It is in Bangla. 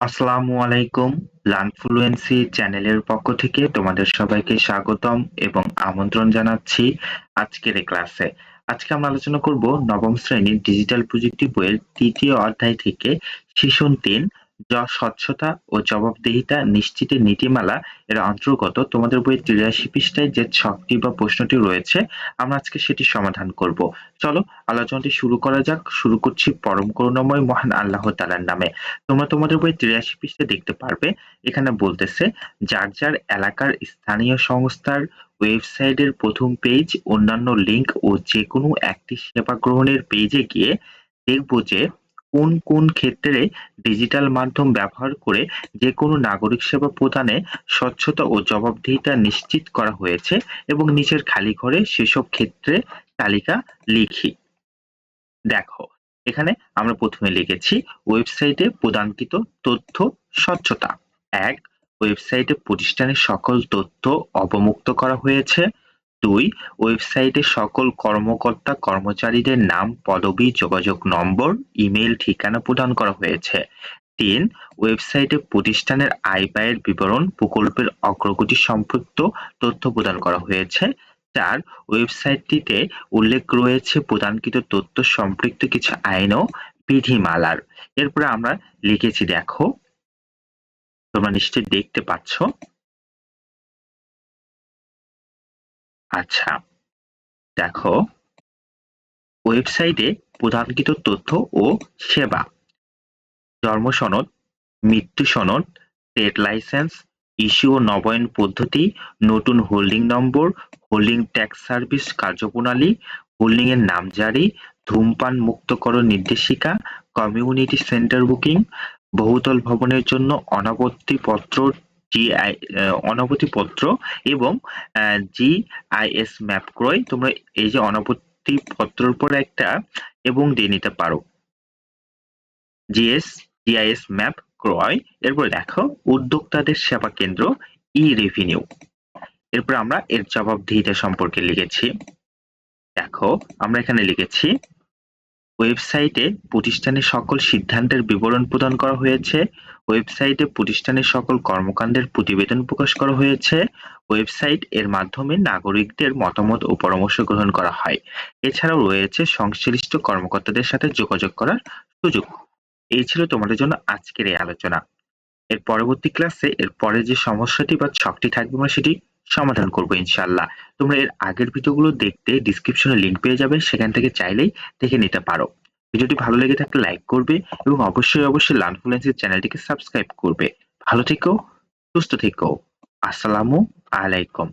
আসসালামু আলাইকুম লানফ্লুয়েন্সি চ্যানেলের পক্ষ থেকে তোমাদের সবাইকে স্বাগতম এবং আমন্ত্রণ জানাচ্ছি আজকের এই ক্লাসে। আজকে আমরা আলোচনা করব নবম শ্রেণির ডিজিটাল প্রযুক্তি বইয়ের তৃতীয় অধ্যায় থেকে শিশুন তিন যা স্বচ্ছতা ও জবাবদিহিতা নিশ্চিতের নীতিমালা এর অন্তর্গত। তোমাদের বইয়ের তিরাশি পৃষ্ঠায় যে ছকটি বা প্রশ্নটি রয়েছে, আমরা আজকে সেটি সমাধান করব। চলো, আলোচনাটি শুরু করা যাক। শুরু করছি পরম করুণাময় মহান আল্লাহ তালার নামে। তোমরা তোমাদের বই তিরাশি পৃষ্ঠায় দেখতে পারবে, এখানে বলতেছে, যার যার এলাকার স্থানীয় সংস্থার ওয়েবসাইটের প্রথম পেজ, অন্যান্য লিঙ্ক ও যে কোনো একটি সেবা গ্রহণের পেজে গিয়ে দেখব যে কোন কোন ক্ষেত্রে ডিজিটাল মাধ্যম ব্যবহার করে যে কোনো নাগরিক সেবা প্রদানে স্বচ্ছতা ও জবাবদিহিতা নিশ্চিত করা হয়েছে এবং নিচের খালি ঘরে সেসব ক্ষেত্রে তালিকা লিখি। দেখো, এখানে আমরা প্রথমে লিখেছি ওয়েবসাইটে প্রদানকৃত তথ্য স্বচ্ছতা। এক, ওয়েবসাইটে প্রতিষ্ঠানের সকল তথ্য অবমুক্ত করা হয়েছে। দুই, ওয়েবসাইটে সকল কর্মকর্তা কর্মচারীদের নাম, পদবি, যোগাযোগ নম্বর ইমেল ঠিকানা প্রদান করা হয়েছে। তিন, ওয়েবসাইটে প্রতিষ্ঠানের আয় ব্যয়ের বিবরণ, প্রকল্পের অগ্রগতি সম্পৃক্ত তথ্য প্রদান করা হয়েছে। চার, ওয়েবসাইটটিতে উল্লেখ রয়েছে প্রদানকৃত তথ্য সম্পৃক্ত কিছু আইন ও বিধিমালার। এরপরে আমরা লিখেছি, দেখো, তোমরা নিশ্চয়ই দেখতে পাচ্ছ। আচ্ছা দেখো। ওয়েবসাইটে প্রদানকৃত তথ্য ও সেবা জন্ম সনদ মৃত্যু সনদ ট্রেড লাইসেন্স, ইস্যু ও নবায়ন পদ্ধতি, নতুন হোল্ডিং নম্বর, হোল্ডিং ট্যাক্স সার্ভিস কার্যপ্রণালী, হোল্ডিং এর নামজারি ধূমপান মুক্তকরণ নির্দেশিকা, কমিউনিটি সেন্টার বুকিং, বহুতল ভবনের জন্য অনাপত্তি পত্র জিআই অনাপত্তি পত্র এবং জিআইএস ম্যাপ ক্রয়। তোমরা এই যে অনাপত্তি পত্রের উপর একটা এবং দিয়ে নিতে পারো। জিএস জিআইএস ম্যাপ ক্রয়। এরপর দেখো, উদ্যোক্তাদের সেবা কেন্দ্র ই রেভিনিউ এরপর আমরা এর জবাবদিহিতা সম্পর্কে লিখেছি। দেখো, আমরা এখানে লিখেছি ওয়েবসাইটে প্রতিষ্ঠানের সকল সিদ্ধান্তের বিবরণ প্রদান করা হয়েছে, ওয়েবসাইটে প্রতিষ্ঠানের সকল কর্মকাণ্ডের প্রতিবেদন প্রকাশ করা হয়েছে, ওয়েবসাইট এর মাধ্যমে নাগরিকদের মতামত ও পরামর্শ গ্রহণ করা হয়। এছাড়াও রয়েছে সংশ্লিষ্ট কর্মকর্তাদের সাথে যোগাযোগ করার সুযোগ। এই ছিল তোমাদের জন্য আজকের এই আলোচনা। এর পরবর্তী ক্লাসে এর পরে যে সমস্যাটি বা ছকটি থাকবে আমরা সেটি সমাধান করব ইনশাল্লাহ তোমরা এর আগের ভিডিওগুলো দেখতে ডিসক্রিপশনে লিঙ্ক পেয়ে যাবে, সেখান থেকে চাইলেই দেখে নিতে পারো। ভিডিওটি ভালো লেগে থাকলে লাইক করবে এবং অবশ্যই অবশ্যই লার্নফ্লুয়েন্সের চ্যানেলটিকে সাবস্ক্রাইব করবে। ভালো থেকো, সুস্থ থেকো। আসসালামু আলাইকুম।